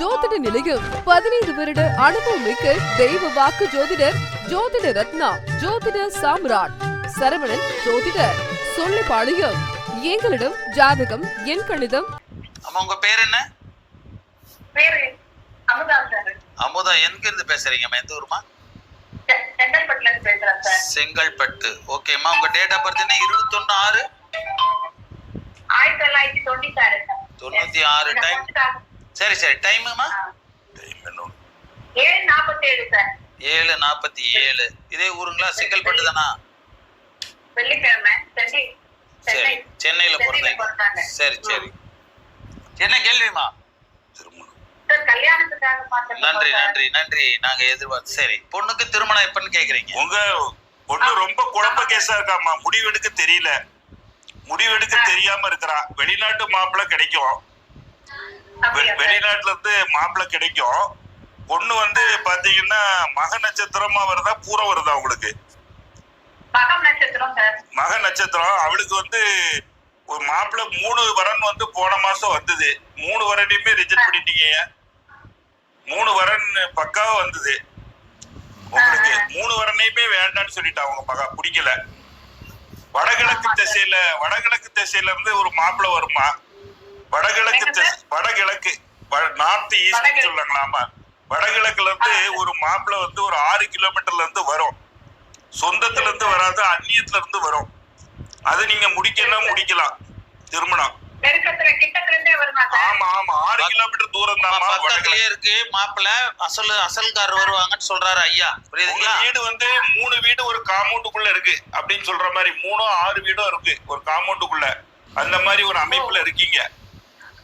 ஜோதிட நிலையம் பதினைந்து வருட அனுபவம் மிக்க தெய்வ வாக்கு ஜோதிடர் ஜோதிட ரத்னா ஜோதிட சாம்ராட். சரவணன் ஜோதிடர். சொல்லிப்பாளையம் எங்களிடம் ஜாதகம் எண் கணிதம். அம்மா உங்க பேர் என்ன? பேரு அமுதா சார். அமுதா எங்க இருந்து பேசுறீங்கம்மா எந்த ஊருமா? செங்கல்பட்டு. ஓகேம்மா உங்க டேட் ஆஃப் பர்த் என்ன? இருபத்தொன்னு ஆறு? ஆயிரத்தி தொள்ளாயிரத்தி தொண்ணூத்தி ஆறு சார். தொண்ணூத்தி ஆறு காலம். சரி சரி. டைமுமா ஆ. ஏழு நாற்பத்தி ஏழு சார். ஏழு நாற்பத்தி ஏழு இதே ஊருங்களா? செங்கல்பட்டு தானா? வெள்ளிக்கிழமை. சரி சென்னை. சென்னையில. பிறந்தீங்க. சரி சரி. என்ன கேள்விமா? நன்றி நன்றி நன்றி. நாங்க எதிர்பார்த்து சரி. பொண்ணுக்கு திருமணம் எப்பன்னு கேக்குறீங்க? உங்க பொண்ணு ரொம்ப குழப்ப கேஸா இருக்காமா முடிவெடுக்க தெரியல. முடிவெடுக்க தெரியாம இருக்கிறா. வெளிநாட்டு மாப்பிள்ளை கிடைக்கும்? வெளிநாட்டுல இருந்து மாப்பிள்ளை கிடைக்கும். பொண்ணு வந்து பாத்தீங்கன்னா மக நட்சத்திரமா வருதா பூர வருதா உங்களுக்கு? மக நட்சத்திரம். அவளுக்கு வந்து ஒரு மாப்பிள்ளை மூணு வரன் வந்து போன மாசம் வந்தது. மூணு வரனையுமே ரிஜெக்ட் பண்ணிட்டீங்க மூணு வரன் பக்காவா வந்தது. உங்களுக்கு மூணு வரனையுமே வேண்டாம்னு சொல்லிட்டா அவங்க மகா. பிடிக்கல. வடகிழக்கு திசையில வடகிழக்கு திசையில இருந்து ஒரு மாப்பிள்ளை வருமா? வடகிழக்கு வடகிழக்கு நார்த் ஈஸ்ட். சொல்லுங்களாமா வடகிழக்குல இருந்து ஒரு மாப்பிள்ளை வந்து ஒரு ஆறு கிலோமீட்டர்ல இருந்து வரும் சொந்தத்துல இருந்து வராது அந்நியத்துல இருந்து வரும். அது நீங்க முடிக்கலாம் முடிக்கலாம். திருமணம். ஆமா ஆமா. ஆறு கிலோமீட்டர் தூரம் தான் பக்கத்துலயே இருக்கு மாப்பிள்ள அசல் அசல்காரர் வருவாங்கன்னு சொல்றாரு ஐயா. புரியுதுங்களா? வீடு வந்து மூணு வீடு ஒரு காம்பவுண்டுக்குள்ள இருக்கு அப்படின்னு சொல்ற மாதிரி மூணோ ஆறு வீடும் இருக்கு ஒரு காம்பவுண்டுக்குள்ள. அந்த மாதிரி ஒரு அமைப்புல இருக்கீங்க.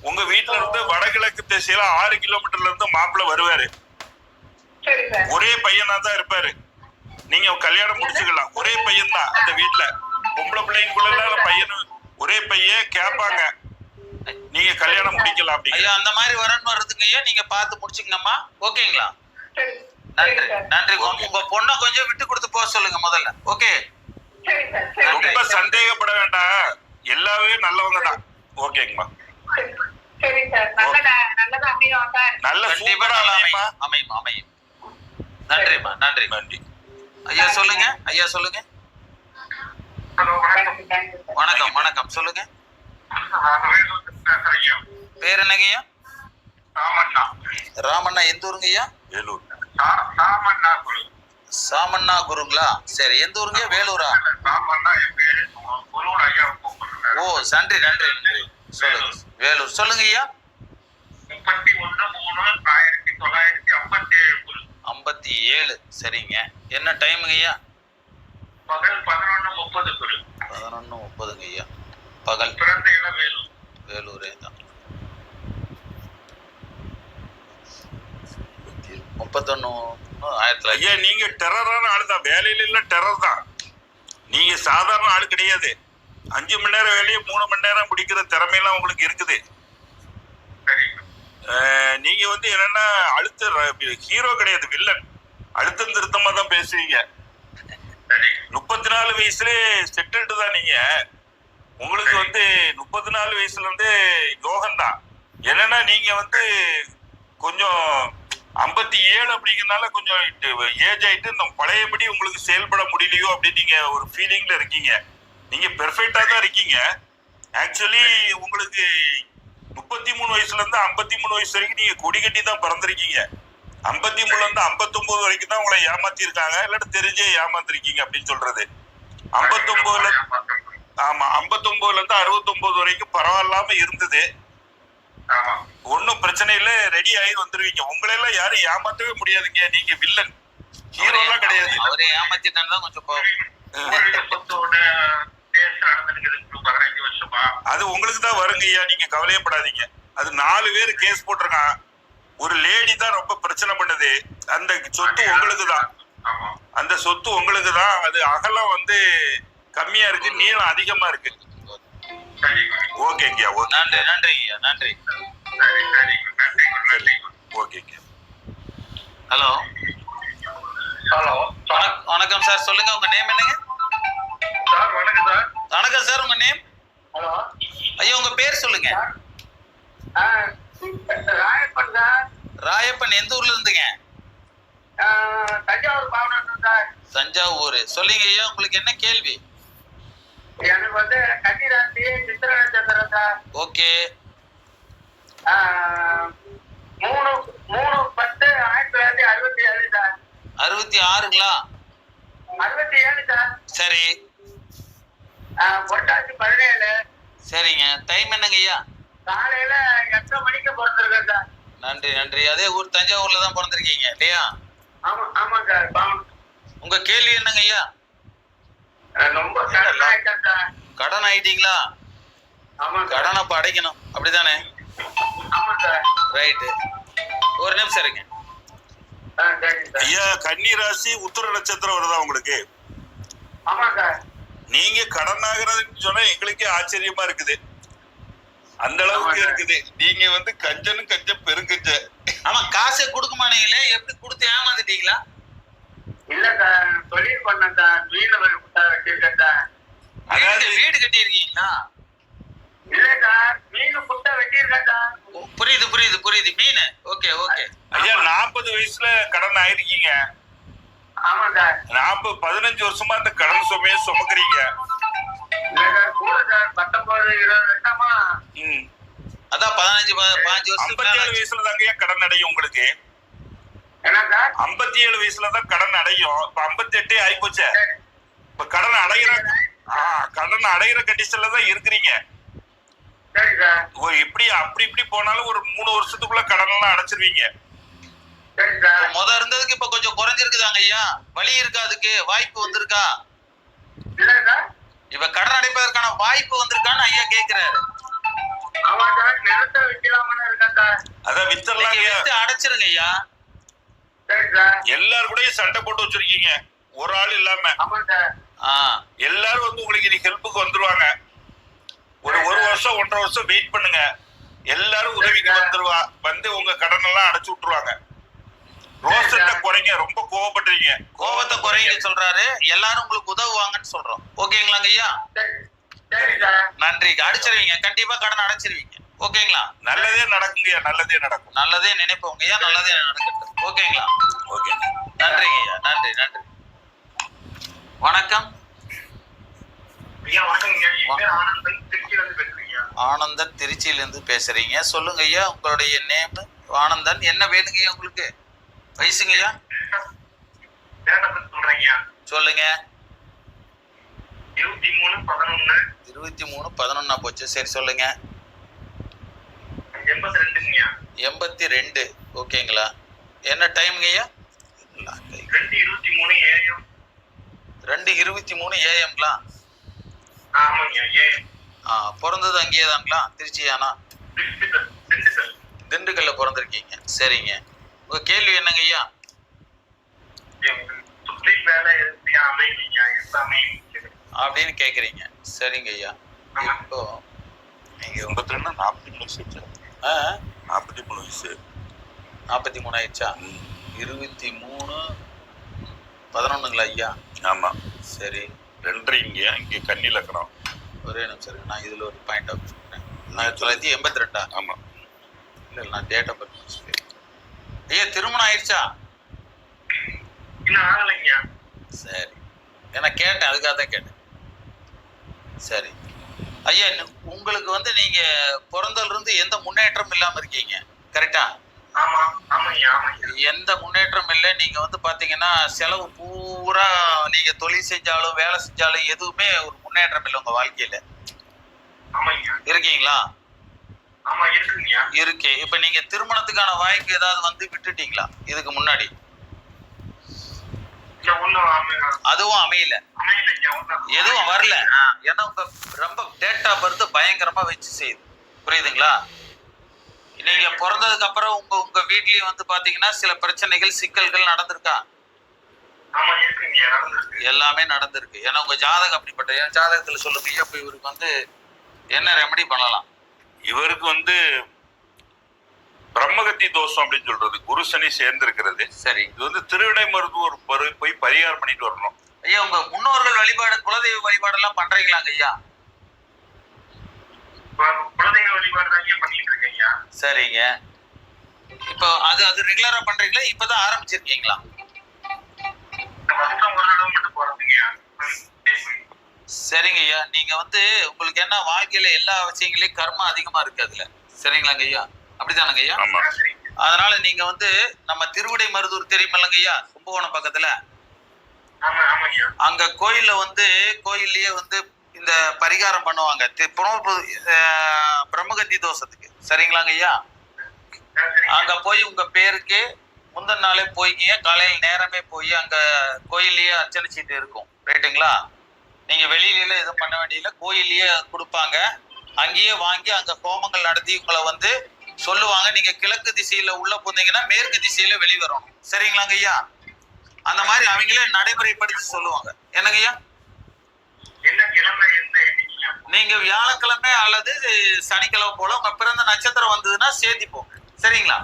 உங்க வீட்டுல இருந்து வடகிழக்கு திசையில ஆறு கிலோமீட்டர்ல இருந்து மாப்பிள்ளை வருவாரு. ஒரே பையனா தான் இருப்பாரு. நீங்க கல்யாணம் முடிச்சுக்கலாம். ஒரே பையன் தான் அந்த வீட்டுல பொம்பளை பிள்ளைங்களுக்குள்ள பையன் ஒரே பையன் கேட்பாங்க. நீங்க கல்யாணம் முடிக்கலாம் அப்படிங்க. ஐயா அந்த மாதிரி வரணும் வருதுங்க ஐயா நீங்க பார்த்து முடிச்சுக்கங்கம்மா ஓகேங்களா? நன்றி நன்றி உங்க பொண்ணை கொஞ்சம் விட்டு கொடுத்து போக சொல்லுங்க முதல்ல. ஓகே? சரி சார் சரி ரொம்ப. சந்தேகப்பட வேண்டாம். எல்லாமே நல்லவங்க தான் ஓகேங்கம்மா. நல்ல கண்டிப்பா சூப்பரா நல்லா அமையுமா. அமையும் அமையும் அமையும். நன்றிம்மா நன்றி. நன்றி. ஐயா சொல்லுங்க. ஐயா சொல்லுங்க. ஹலோ வணக்கம். தேங்க்யூ சார் வணக்கம் வணக்கம். சொல்லுங்க. பேர் என்னங்க ஐயா? ராமண்ணா. எந்த ஊருங்க ஐயா? வேலூர். சாமண்ணா குருங்களா? சரி எந்த ஊருங்க வேலூரா? ஓ நன்றி நன்றி நன்றி. சொல்லுங்க வேலூர். சொல்லுங்க ஐயா. முப்பத்தி ஒண்ணு மூணு ஆயிரத்தி தொள்ளாயிரத்தி ஐம்பத்தி ஏழு. ஐம்பத்தி ஏழு சரிங்க. என்ன டைமுங்க ஐயா? பகல் பதினொன்னு முப்பது குரு பதினொன்று முப்பதுங்க ஐயா. பகல். பிறந்த இடம் வேலூர் வேலூரே தான். முப்பத்தொன்னு ஆயிரத்தி தொள்ளாயிரத்தி ஐயா நீங்க டெரரான ஆளு தான் வேலையில இல்ல டெரர் தான். நீங்க சாதாரண ஆளு கிடையாது. அஞ்சு மணி நேரம் வேலையை மூணு மணி நேரம் முடிக்கிற திறமையெல்லாம் உங்களுக்கு இருக்குது. நீங்க வந்து என்னன்னா அழுத்த ஹீரோ கிடையாது வில்லன். அழுத்தம் திருத்தமா தான் பேசுவீங்க. முப்பத்தி நாலு வயசுலயே செட்டில்டு தான் நீங்க. உங்களுக்கு வந்து முப்பத்தி நாலு வயசுல இருந்து யோகம் தான். என்னன்னா நீங்க வந்து கொஞ்சம் ஐம்பத்தி ஏழு அப்படிங்கறனால கொஞ்சம் ஏஜ் ஆயிட்டு இந்த பழையபடி உங்களுக்கு செயல்பட முடியலையோ அப்படின்னு நீங்க ஒரு ஃபீலிங்ல இருக்கீங்க. நீங்க பெர்ஃபெக்டா தான் இருக்கீங்க. ஆக்சுவலி உங்களுக்கு முப்பத்தி மூணு வயசுல இருந்து ஐம்பத்தி மூணு வயசு வரைக்கும் நீங்க கொடி கட்டி தான் பிறந்திருக்கீங்க. ஐம்பத்தி மூணுல இருந்து ஐம்பத்தொன்பது வரைக்கும் தான் உங்களை ஏமாத்தி இருக்காங்க இல்லாட்டி தெரிஞ்சே ஏமாத்திருக்கீங்க அப்படின்னு சொல்றது. ஐம்பத்தொன்பதுல ஆமா ஐம்பத்தொன்பதுல இருந்து அறுபத்தொன்பது வரைக்கும் பரவாயில்லாம இருந்தது. ஒன்னும் பிரச்சனை இல்ல. ரெடி ஆகி வந்துருவீங்க. உங்களை எல்லாம் யாரும் ஏமாத்தவே முடியாதுங்க. நீங்க வில்லன் ஹீரோ எல்லாம் கிடையாது. அவரே ஏமாத்திட்டான்னு கொஞ்சம் கோவம். அது உங்களுக்கு தான் வருங்க ஐயா. நீங்க கவலையப்படாதீங்க. அது நாலு பேர் கேஸ் போட்டிருக்கான் ஒரு லேடி தான் ரொம்ப பிரச்சனை பண்ணுது. அந்த சொத்து உங்களுக்கு தான். அந்த சொத்து உங்களுக்கு தான். அது அகலம் வந்து கம்மியா இருக்கு நீளம் அதிகமா இருக்கு. சரி ஓகேங்கய்யா ஓகே நன்றி நன்றி ஐயா நன்றி. சரி சரி. நன்றி நன்றி. ஓகேங்க ஹலோ ஹலோ வணக்கம் வணக்கம் சார். சொல்லுங்க உங்க நேம் என்னங்க? வணக்கம் சார் உங்க நேம் ஹலோ ஐயா உங்க பேர் சொல்லுங்க. ராயப்பன் சார் ராயப்பன் எந்த ஊர்ல இருந்துங்க? தஞ்சாவூர் மாவட்டம் சார் தஞ்சாவூர். சொல்லுங்க ஐயா உங்களுக்கு என்ன கேள்வி? எனக்கு வந்து கன்னிராசி சித்திர நட்சத்திரம் சார் ஓகே மூணு மூணு பத்து ஆயிரத்தி தொள்ளாயிரத்தி அறுபத்தி ஏழு சார் அறுபத்தி ஆறுங்களா? அறுபத்தி ஏழு சார் சரி. பொட்டாசி பதினேழு சரிங்க. டைம் என்னங்க ஐயா? காலையில எட்டரை மணிக்கு பிறந்திருக்கேன் சார். நன்றி நன்றி. அதே ஊர் தஞ்சாவூர்ல தான் பிறந்திருக்கீங்க இல்லையா? ஆமா ஆமா சார். உங்க கேள்வி என்னங்க ஐயா? ரொம்ப கடன் ஆயிட்டீங்களா? கடனை அப்ப அடைக்கணும். அப்படிதானே? ரைட்டு ஒரு நிமிஷம் இருங்க. ஆ சரி சார். ஐயா கன்னி ராசி உத்தர நட்சத்திரம் வருதா உங்களுக்கு? ஆமா சார். நீங்க கடன் ஆகுறதுன்னு சொன்னா எங்களுக்கே ஆச்சரியமா இருக்குது. அந்த அளவுக்கு. இருக்குது. நீங்க வந்து கஞ்சனும் கஞ்ச பெருங்கஞ்ச. ஆமா காசை கொடுக்க மாட்டீங்களே எப்படி கொடுத்து ஏமாந்துட்டீங்களா? இல்ல தொழில் பண்ணேன் சார் மீன் குட்டா வச்சிருக்கேன் வீடு கட்டி இருக்கீங்களா புரியுது புரியுது புரியுது. மீன்? Okay okay. ஐயா நாற்பது வயசுல கடன் ஆயிருக்கீங்க. நாற்பது பதினஞ்சு வருஷமா அந்த கடன் சுமையை சுமக்குறீங்க. வருஷமா. அதான் பதினஞ்சு ப- பாஞ்சு வருஷத்துக்கு ஐம்பத்தி ஏழு மேல வயசுல தாங்க கடன் அடையும் உங்களுக்கு? ஐம்பத்தி ஏழு வயசுல தான் கடன் அடையும். இப்ப ஐம்பத்தி எட்டே ஆயிப்போச்சே. சரி. இப்ப கடன் அடையிற ஆ, கடன் அடையிற கண்டிஷன்ல தான் இருக்கிறீங்க. சரி சார். ஒரு எப்படி அப்படி இப்படி போனாலும் ஒரு மூணு வருஷத்துக்குள்ள கடன் எல்லாம் அடைச்சிருவீங்க. சரி சார் முத இருந்ததுக்கு இப்ப கொஞ்சம் குறைஞ்சிருக்குதாங்க ஐயா வழி இருக்கா அதுக்கு? வாய்ப்பு வந்திருக்கா? இப்ப கடன் அடைப்பதற்கான வாய்ப்பு வந்திருக்கான்னு ஐயா கேக்குறாரு. அதான் நீங்க வித்தரலாங்க வித்து அடைச்சிருங்க ஐயா. எல்லாரும் கூட சண்டை போட்டு வச்சிருக்கீங்க. ஒரு ஆள் இல்லாம. ஆமா சார். ஆ. எல்லாரும் வந்து உங்களுக்கு இன்னைக்கு ஹெல்ப்புக்கு வந்துருவாங்க. ஒரு ஒரு வருஷம் ஒன்றரை வருஷம் வெயிட் பண்ணுங்க. எல்லாரும் உதவிக்கு வந்துருவா. வந்து உங்க கடன் எல்லாம் அடைச்சு விட்டுருவாங்க. ரோசத்தை குறைங்க. ரொம்ப கோவப்படுறீங்க கோபத்தை குறைங்க சொல்றாரு. எல்லாரும் உங்களுக்கு உதவுவாங்கன்னு சொல்றோம். ஓகேங்களாங்க ஐயா? நன்றி. அடிச்சிருவீங்க. கண்டிப்பா கடன் அடைச்சிருவீங்க. ஓகேங்களா? நல்லதே நடக்குங்க நல்லதே நடக்கும். நல்லதே நினைப்போங்க ஐயா. நல்லதே நடக்கட்டும். ஓகேங்களா? ஓகே. நன்றிங்க ஐயா. நன்றி நன்றி. வணக்கம். ஐயா ஆனந்தன் திருச்சியில இருந்து பேசுறீங்க ஆனந்தன் திருச்சியில இருந்து பேசுறீங்க. சொல்லுங்க ஐயா உங்களுடைய நேம் ஆனந்தன். என்ன வேணுங்க ஐயா உங்களுக்கு? வயசுங்கய்யா சொல்றீங்க சொல்லுங்க. இருபத்தி மூணு பதினொன்னு இருபத்தி மூணு பதினொன்னா போச்சு. சரி சொல்லுங்க. எண்பத்தி ரெண்டுங்கய்யா. எண்பத்தி ரெண்டு ஓகேங்களா. என்ன டைமுங்க ஐயா ரெண்டு இருபத்தி மூணு ஏஎம் ரெண்டு இருபத்தி மூணு ஏஎம்ங்களா? ஆ பிறந்தது அங்கேயே தாங்களா திருச்சியானா? திண்டுக்கல்ல பிறந்திருக்கீங்க. சரிங்க. உங்க கேள்வி என்னங்க ஐயா? அப்படின்னு கேக்குறீங்க. சரிங்க ஐயா. இப்போ நீங்க எண்பத்தி ரெண்டு நாற்பத்தி மூணு வயசு ஆ? நாற்பத்தி மூணு வயசு. நாற்பத்தி மூணு ஆயிடுச்சா. இருபத்தி மூணு பதினொன்னுங்களா ஐயா? ஆமா. சரி. ரெண்டரை இங்க இங்க கன்னி லக்கணம் ஒரே நிமிஷம் நான் இதுல ஒரு பாயிண்ட் ஆஃப் ஆயிரத்தி தொள்ளாயிரத்தி எண்பத்தி ரெண்டா? ஆமா. இல்ல இல்ல, நான் டேட் ஆஃப் பர்த் ஐயா திருமணம் ஆயிடுச்சா? சரி. ஏன்னா கேட்டேன் அதுக்காக தான் கேட்டேன். சரி. ஐயா உங்களுக்கு வந்து நீங்க பிறந்ததுல இருந்து எந்த முன்னேற்றமும் இல்லாம இருக்கீங்க? கரெக்டா? எந்த முன்னேற்றம் இல்லை. நீங்க வந்து பாத்தீங்கன்னா செலவு பூரா நீங்க தொழில் செஞ்சாலும் வேலை செஞ்சாலும் எதுவுமே ஒரு முன்னேற்றம் இல்லை உங்க வாழ்க்கையில. இருக்கீங்களா? இருக்கு. இப்ப நீங்க திருமணத்துக்கான வாய்ப்பு ஏதாவது வந்து விட்டுட்டீங்களா? இதுக்கு முன்னாடி. அதுவும் அமையல. எதுவும் வரல. ஏன்னா உங்க ரொம்ப டேட் ஆஃப் பர்த் பயங்கரமா வச்சு செய்யுது. புரியுதுங்களா? நீங்க பிறந்ததுக்கு அப்புறம் உங்க உங்க வீட்லயும் வந்து பாத்தீங்கன்னா சில பிரச்சனைகள் சிக்கல்கள் நடந்திருக்கா? எல்லாமே நடந்திருக்கு. ஏன்னா உங்க ஜாதகம் அப்படிப்பட்ட ஜாதகத்துல சொல்லுங்க அப்ப இவருக்கு வந்து என்ன ரெமடி பண்ணலாம்? இவருக்கு வந்து பிரம்மகத்தி தோஷம் அப்படின்னு சொல்றது குரு சனி சேர்ந்து இருக்கிறது சரி. இது வந்து திருவிடை மருத்துவர் பரு- போய் பரிகாரம் பண்ணிட்டு வரணும். ஐயா உங்க முன்னோர்கள் வழிபாடு குலதெய்வ வழிபாடு எல்லாம் பண்றீங்களாங்க ஐயா? குலதெய்வ வழிபாடு தான் பண்ணிட்டு இருக்கீங்க சரிங்க. இப்போ அது அது ரெகுலரா பண்றீங்களா இப்பதான் ஆரம்பிச்சிருக்கீங்களா? வருஷம் ஒரு தடவை மட்டும் போறதுங்கய்யா சரிங்க ஐயா. நீங்க வந்து உங்களுக்கு என்ன வாழ்க்கையில எல்லா விஷயங்களையும் கர்மம் அதிகமா இருக்கு அதுல. சரிங்களாங்க ஐயா. அப்படிதானங்க ஐயா? ஆமா. அதனால நீங்க வந்து நம்ம திருவிடை மருதூர் தெரியுமில்லங்க ஐயா? கும்பகோணம் பக்கத்துல. அங்க கோயில்ல வந்து கோயில்லயே வந்து இந்த பரிகாரம் பண்ணுவாங்க. பிரம்மகத்தி தோஷத்துக்கு. சரிங்களாங்க ஐயா. அங்க போய் உங்க பேருக்கு முந்தின நாளே போய்க்கிங்க காலையில் நேரமே போய் அங்க கோயில்லயே அர்ச்சனை சீட்டு இருக்கும். ரைட்டுங்களா நீங்க வெளியில எதுவும் பண்ண வேண்டியதில்லை. கோயில்லயே கொடுப்பாங்க. அங்கேயே வாங்கி அங்க ஹோமங்கள் நடத்தி உங்களை வந்து சொல்லுவாங்க. நீங்க கிழக்கு திசையில உள்ள போனீங்கன்னா மேற்கு திசையில வெளிவரணும் சரிங்களாங்க ஐயா? அந்த மாதிரி அவங்களே நடைமுறைப்படுத்தி சொல்லுவாங்க. என்னங்க ஐயா? நீங்க வியாழக்கிழமை அல்லது சனிக்கிழமை போல உங்க பிறந்த நட்சத்திரம் வந்ததுன்னா சேர்த்தி போங்க சரிங்களா?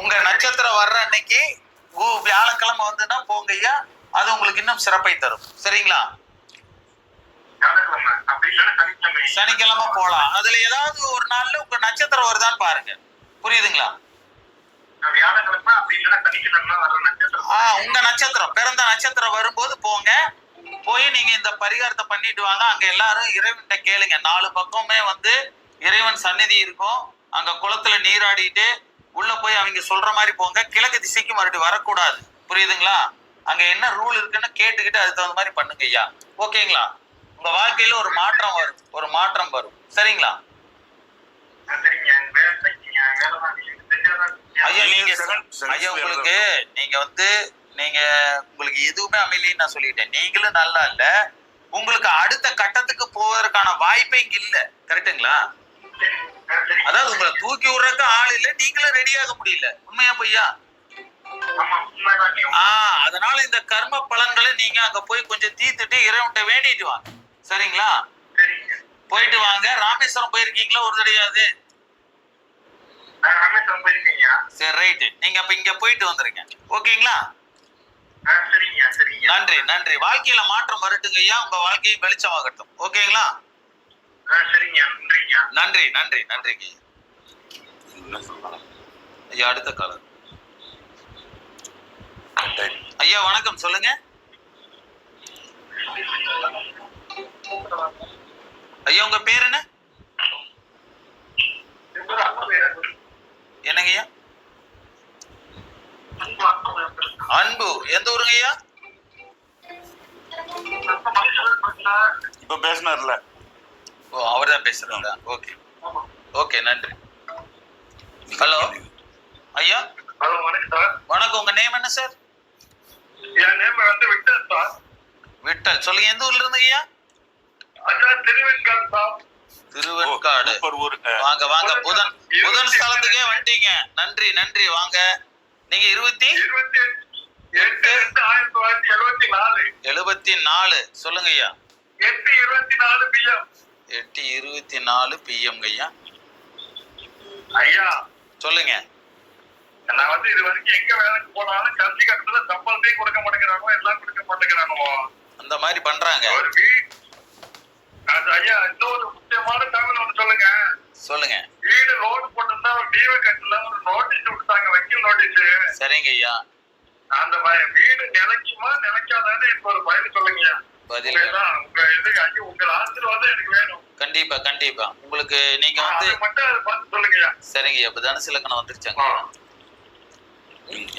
உங்க நட்சத்திரம் வர்ற அன்னைக்கு வியாழக்கிழமை வந்ததுன்னா போங்க ஐயா. அது உங்களுக்கு இன்னும் சிறப்பை தரும். சரிங்களா? சனிக்கிழமை. போலாம். அதுல ஏதாவது ஒரு நாள்ல உங்க நட்சத்திரம் வருதான்னு பாருங்க. புரியுதுங்களா? உங்க நட்சத்திரம். பிறந்த நட்சத்திரம் வரும்போது போங்க. போய் நீங்க இந்த பரிகாரத்தை பண்ணிட்டு வாங்க. அங்க எல்லாரும் இறைவன்கிட்ட கேளுங்க. நாலு பக்கமே வந்து இறைவன் சந்நிதி இருக்கும். அங்க குளத்துல நீராடிட்டு உள்ள போய் அவங்க சொல்ற மாதிரி போங்க. கிழக்கு திசைக்கு மறுபடியும் வரக்கூடாது. புரியுதுங்களா? அங்க என்ன ரூல் இருக்குன்னு கேட்டுக்கிட்டு அதுக்கு தகுந்த மாதிரி பண்ணுங்க ஐயா. ஓகேங்களா? உங்க வாழ்க்கையில ஒரு மாற்றம் வரும். ஒரு மாற்றம் வரும். சரிங்களா? ஐயா நீங்க ஐயா உங்களுக்கு நீங்க வந்து நீங்க உங்களுக்கு எதுவுமே அமையலைன்னு நான் சொல்லிட்டேன். நீங்களும் நல்லா இல்ல. உங்களுக்கு அடுத்த கட்டத்துக்கு போவதற்கான வாய்ப்பே இங்க இல்ல. கரெக்ட்டுங்களா? சரி, ஆ, சரிங்க. அதாவது உங்களை தூக்கி விடுறதுக்கு ஆள் இல்ல. நீங்களும் ரெடியாக முடியல. உண்மையா பொய்யா? ஆஹ் அதனால இந்த கர்ம பலன்களை நீங்க அங்க போய் கொஞ்சம் தீர்த்துட்டு இறைவன்கிட்ட வேண்டிட்டு வாங்க. சரிங்களா? சரிங்க. போயிட்டு வாங்க. ராமேஸ்வரம் போயிருக்கீங்களா? ஒரு தடையாது சரி ரைட்டு. நீங்க அப்ப இங்க போயிட்டு வந்துருங்க. ஓகேங்களா? நன்றி நன்றி. வாழ்க்கையில மாற்றம் வரட்டுங்க ஐயா. உங்க வாழ்க்கையை வெளிச்சமாகட்டும். ஓகேங்களா? நன்றி நன்றி நன்றிங்க சொல்றாங்க ஐயா அடுத்த காலம் ஐயா வணக்கம். சொல்லுங்க. ஐயா உங்க பேர் என்ன? என்னங்க ஐயா? அன்பு. எந்த ஊருங்க ஐயா? இப்ப பேசினார்ல. ஓ அவர் தான் பேசுறாங்க ஓகே. ஓகே நன்றி. ஹலோ. ஐயா? வணக்கம். உங்க நேம் என்ன சார்? என் நேம் வந்து விக்டர் சார். விட்டல். சொல்லுங்க எந்த ஊர்ல இருந்து ஐயா சார். திருவெண்காடு. சூப்பர் ஊரு. வாங்க வாங்க. புதன் புதன் ஸ்தலத்துக்கே வந்துட்டீங்க. நன்றி நன்றி. வாங்க. நீங்க இருபத்தி? எட்டு எட்டு ஆயிரத்தி தொள்ளாயிரத்தி எழுபத்தி நாலு. எழுபத்தி நாலு. சொல்லுங்க ஐயா எட்டு இருபத்தி நாலு பிஎம் எட்டு இருபத்தி நாலு பிஎம் ஐயா ஐயா. சொல்லுங்க. நான் வந்து இது வரைக்கும் எங்க வேலைக்கு போனாலும் கல்வி கட்டத்துல சம்பளத்தையும் கொடுக்க மாட்டேங்கிறானோ எல்லாம் கொடுக்க மாட்டேங்கிறானோ. அந்த மாதிரி பண்றாங்க. ஒரு வீ அது ஐயா இன்னொரு முக்கியமான தகவல் ஒன்று சொல்லுங்க. சொல்லுங்க. வீடு லோடு போட்டிருந்தா ஒரு டிவி கட்டல ஒரு நோட்டீஸ் விட்டாங்க வக்கீல் நோட்டீஸ் சரிங்க ஐயா. அந்த வீடு நிலைக்குமா நிலைக்காதான்னு எனக்கு ஒரு பதில் சொல்லுங்க. பதில். உங்க- இது ஐயா உங்க ஆசீர்வாதம் எனக்கு வேணும். கண்டிப்பா கண்டிப்பா. உங்களுக்கு நீங்க வந்து மட்டும் சொல்லுங்கய்யா சரிங்க ஐயா இப்ப தனுசு இலக்கணம் வந்துருச்சாங்க.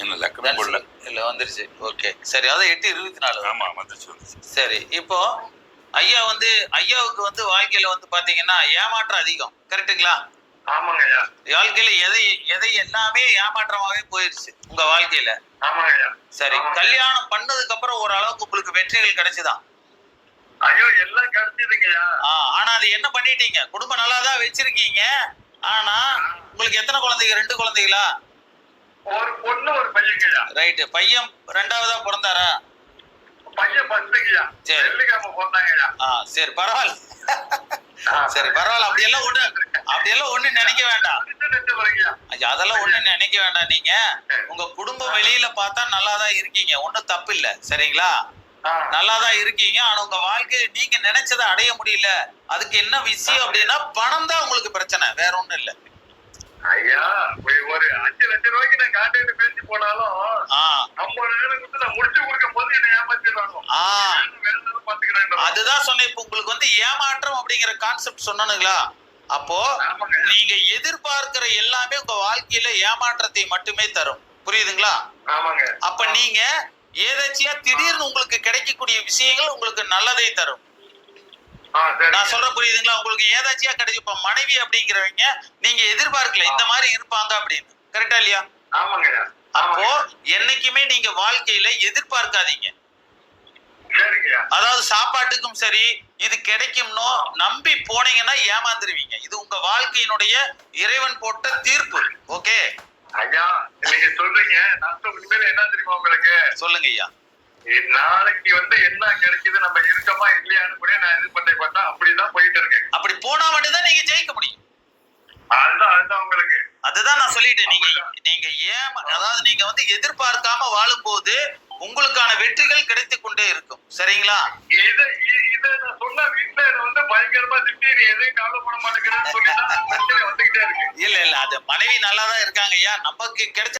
என்ன லக்கம் போடல. இல்ல வந்துருச்சு. ஓகே சரி அதான் எட்டு இருபத்தி நாலு. ஆமா வந்துச்சு வந்துச்சு சரி இப்போ ஐயா வந்து ஐயாவுக்கு வந்து வாழ்க்கையில வந்து பாத்தீங்கன்னா ஏமாற்றம் அதிகம். கரெக்ட்டுங்களா? ஆமாங்க ஐயா. வாழ்க்கையில எதை எதை எல்லாமே ஏமாற்றமாவே போயிருச்சு உங்க வாழ்க்கையில. ஆமாங்க ஐயா. சரி. கல்யாணம் பண்ணதுக்கு அப்புறம் ஓரளவுக்கு உங்களுக்கு வெற்றிகள் கிடைச்சுதான் ஐயோ எல்லாம் கிடைச்சதுங்கய்யா ஆனா அது என்ன பண்ணிட்டீங்க? குடும்பம் நல்லா தான் வச்சிருக்கீங்க. ஆனா உங்களுக்கு எத்தனை குழந்தைங்க? ரெண்டு குழந்தைகளா? ஒரு பொண்ணு ஒரு பையங்கய்யா ரைட்டு பையன் ரெண்டாவதா பிறந்தாரா? பையன் பஸ்ஸுங்கய்யா சரி. வெள்ளிக்கிழமை போனாங்கய்யா ஆ சரி பரவாயில்ல. சரி பரவாயில்ல. அப்படியெல்லாம் ஒண்ணு அப்படியெல்லாம் ஒண்ணு நினைக்க வேண்டாம். ஐயா, அதெல்லாம் ஒண்ணு நினைக்க வேண்டாம் நீங்க. உங்க குடும்பம் வெளியில பார்த்தா நல்லா தான் இருக்கீங்க. ஒண்ணும் தப்பு இல்ல சரிங்களா? ஆ. நல்லா தான் இருக்கீங்க. ஆனா உங்க வாழ்க்கையை நீங்க நினைச்சதை அடைய முடியல. அதுக்கு என்ன விஷயம் அப்படின்னா பணம் தான் உங்களுக்கு பிரச்சனை. வேற ஒண்ணும் இல்ல. ஐயா ஒரு- ஒரு அஞ்சு லட்சம் ரூபாய்க்கு நான் கான்ட்ராக்ட் பேசி போனாலும் ஆ. ஐம்பதாயிரம் கொடுத்து நான் முடிச்சு கொடுக்கும் போது என்ன பாத்துக்கிறேன் அதுதான் சொன்னேன். இப்ப உங்களுக்கு வந்து ஏமாற்றம் அப்படிங்கிற கான்செப்ட் சொன்னனுங்களா? அப்போ. நீங்க எதிர்பார்க்கிற எல்லாமே உங்க வாழ்க்கையில ஏமாற்றத்தை மட்டுமே தரும். புரியுதுங்களா? ஆமாங்க. அப்ப நீங்க ஏதாச்சியா திடீர்னு உங்களுக்கு கிடைக்கக்கூடிய விஷயங்கள் உங்களுக்கு நல்லதை தரும். நான் சொல்ற புரியுதுங்களா? உங்களுக்கு ஏதாச்சியா கிடைக்கும் இப்ப மனைவி அப்படிங்கிறவங்க நீங்க எதிர்பார்க்கல இந்த மாதிரி இருப்பாங்க அப்படின்னு. கரெக்டா இல்லையா? அப்போ. என்னைக்குமே நீங்க வாழ்க்கையில எதிர்பார்க்காதீங்க. அதாவது சாப்பாட்டுக்கும் சரி இது கிடைக்கும்னோ நம்பி போனீங்கன்னா ஏமாந்துருவீங்க. இது உங்க வாழ்க்கையினுடைய இறைவன் போட்ட தீர்ப்பு. ஓகே ஐயா நீங்க சொல்றீங்க. என்ன தெரியுமா உங்களுக்கு? சொல்லுங்க ஐயா. நாளைக்கு வந்து என்ன கிடைக்குது நம்ம இருக்கமா இல்லையான்னு கூட நான் இது பண்ணி பார்த்தா அப்படிதான் போயிட்டு இருக்கேன். அப்படி போனா மட்டும்தான் நீங்க ஜெயிக்க முடியும். அதுதான் அதுதான் உங்களுக்கு. அதுதான் நான் சொல்லிட்டேன். நீங்க நீங்க ஏன் அதாவது நீங்க வந்து எதிர்பார்க்காம வாழும்போது உங்களுக்கான வெற்றிகள் கிடைத்து கொண்டே இருக்கும். சரிங்களா? இதை இதை நான் சொன்ன வீட்டுல வந்து பயங்கரமா திட்டி நீ எதையும் மாட்டேங்கிறேன்னு சொல்லி தான் வந்துகிட்டே இருக்கு இல்ல இல்ல. அது மனைவி நல்லா தான் இருக்காங்க ஐயா. நமக்கு கிடைச்ச